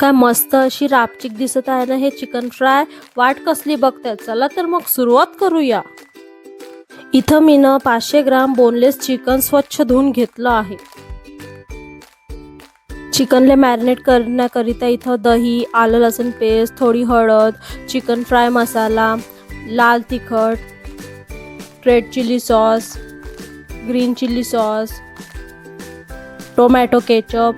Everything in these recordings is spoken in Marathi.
काय मस्त अशी रापचिक दिसत आहे ना हे चिकन फ्राय. वाट कसली बघताय चला तर मग सुरुवात करूया. इथं मी ना पाचशे ग्राम बोनलेस चिकन स्वच्छ धुवून घेतलं आहे. चिकनले मॅरिनेट करण्याकरिता इथं दही आलं लसूण पेस्ट थोडी हळद चिकन फ्राय मसाला लाल तिखट red chilli sauce green chilli sauce tomato ketchup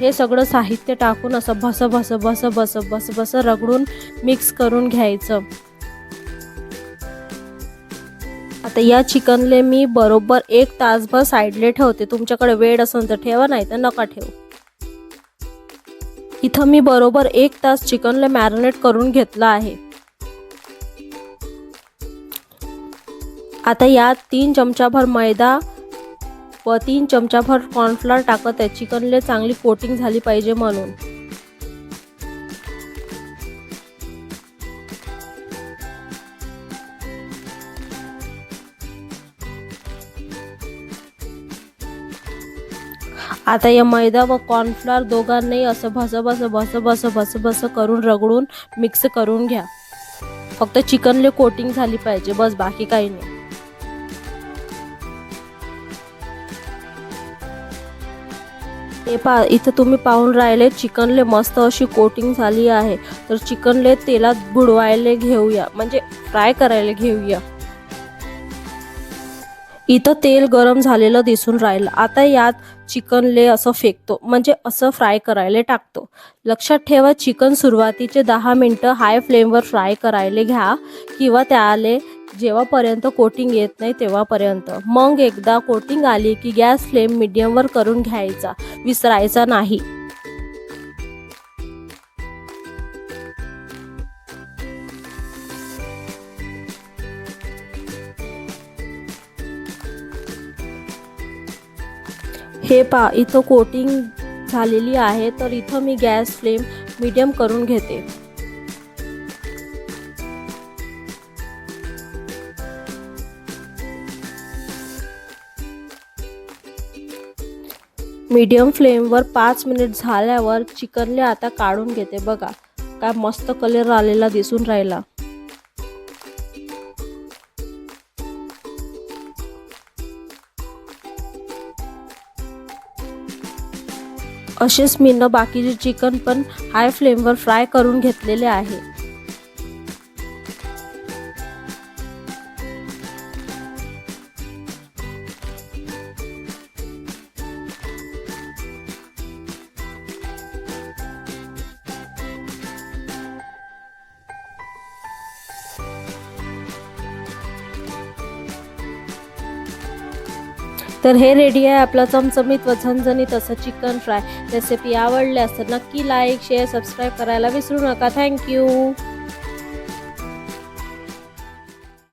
हे सगळं साहित्य टाकून असं भस भस भस भस भस भस रगडून मिक्स करून घ्यायचं. आता या चिकनले मी बरोबर एक तासभर साईडले ठेवते. तुमच्याकडे वेळ असेल तर ठेवा नाही तर नका ठेवू. इथं मी बरोबर एक तास चिकनले मॅरिनेट करून घेतलं आहे. आता यात तीन चमचाभर मैदा व तीन चमचाभर कॉर्नफ्लॉर टाकत आहे. चिकनले चांगली कोटिंग झाली पाहिजे म्हणून. आता या मैदा व कॉर्नफ्लॉर दोघांनाही असं भस भस भस भस भस भस करून रगडून मिक्स करून घ्या. फक्त चिकनले कोटिंग झाली पाहिजे. बस बाकी काही नाही. हे पा इथं तुम्ही पाहून राहिले चिकनले मस्त अशी कोटिंग झाली आहे. तर चिकनले तेलात बुडवायला घेऊया म्हणजे फ्राय करायला घेऊया. इथं तेल गरम झालेलं दिसून राहिलं. आता यात चिकनले असं फेकतो म्हणजे असं फ्राय करायला टाकतो. लक्षात ठेवा चिकन सुरुवातीचे दहा मिनटं हाय फ्लेमवर फ्राय करायला घ्या किंवा त्याले जेव्हापर्यंत कोटिंग येत नाही तेव्हापर्यंत. मग एकदा कोटिंग आली की गॅस फ्लेम मिडियमवर करून घ्यायचा. विसरायचा नाही. हे पा इथं कोटिंग झालेली आहे तर इथं मी गॅस फ्लेम मीडियम करून घेते. मीडियम फ्लेमवर पाच मिनिट झाल्यावर चिकनले आता काढून घेते बघा. काय मस्त कलर आलेला दिसून राहिला. असेच मीनं बाकीचे चिकन पण हाय फ्लेमवर फ्राय करून घेतलेले आहे. तर हे रेडी आहे आपला चमचमीत व झणझणीत असं चिकन फ्राय. रेसिपी आवडल्यास तर नक्की लाईक शेअर सबस्क्राईब करायला विसरू नका. थँक्यू